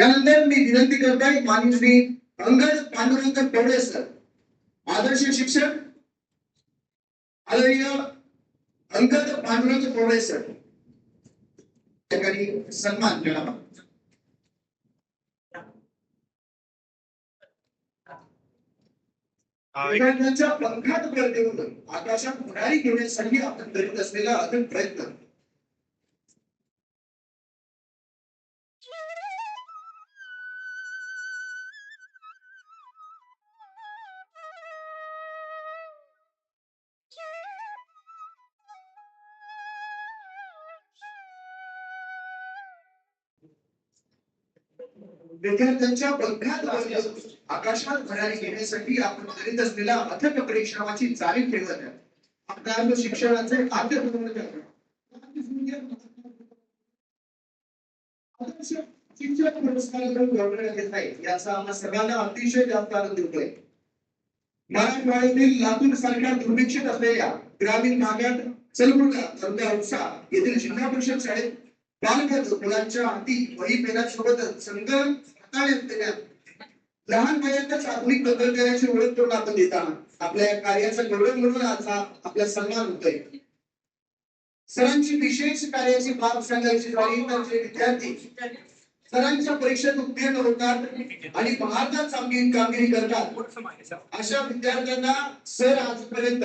त्यानंतर मी विनंती करतोय माननीय श्री अंगज पांडुरंग पवळे सर आदर्श शिक्षक आदरणीय अंगद पांडुरंग पवळे सर ठिकाणी सन्मान मिळावा विद्यार्थ्यांच्या पंखात भर देऊन आकाशात उडारी घेण्यासाठी आपण करीत असलेला अथक प्रयत्न. विद्यार्थ्यांच्या पंखात आकाशात भरारी घेण्यासाठी आपण करीत असलेल्या अथक परिश्रमाची जाणीव ठेवत आहे आपल्या शिक्षणाचे आद्य शिक्षक गौरवण्यात येत आहे. याचा आम्हा सगळ्यांना अतिशय जास्त आनंद होतोय. मराठवाड्यातील लातूर सारख्या दुर्भिक्षित असलेल्या ग्रामीण भागात चलबुर्गा तालुका येथील जिल्हा परिषद शाळेत बालपण मुलांच्या हाती वही पेनासोबतच संगणक हाताळण्यात देण्यात लहान वयातच आधुनिक तंत्रज्ञानाची ओळख करून आपण देताना आपल्या या कार्याचा गौरव म्हणून आज हा आपला सन्मान होतोय. सरांची विशेष कार्याची बाब सांगायची झाली तर विद्यार्थी सरांच्या परीक्षेत उत्तीर्ण होतात आणि भारतात चांगली कामगिरी करतात अशा विद्यार्थ्यांना सर आजपर्यंत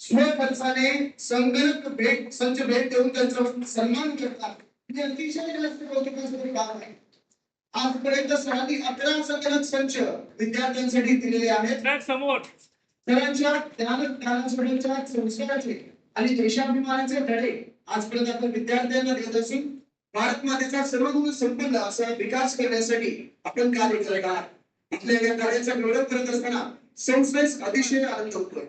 स्वखर्चाने संगणक भेट संच भेट देऊन त्यांचा सन्मान करतात. हे अतिशय जास्त कौतुकास्पद काम आहे. आजपर्यंत सरांनी अकरा संगणक संच विद्यार्थ्यांसाठी दिलेले आहेत. समोर. सरांच्या ज्ञान ज्ञानासोबतच्या संस्काराचे आणि देशाभिमानाचे धडे आजपर्यंत आपण विद्यार्थ्यांना देत असून भारत मातेचा सर्वगुण संपन्न असा विकास करण्यासाठी आपण कार्य करत आहात. आपल्या या कार्याचा गौरव करत असताना संस्थेस अतिशय आनंद होतोय.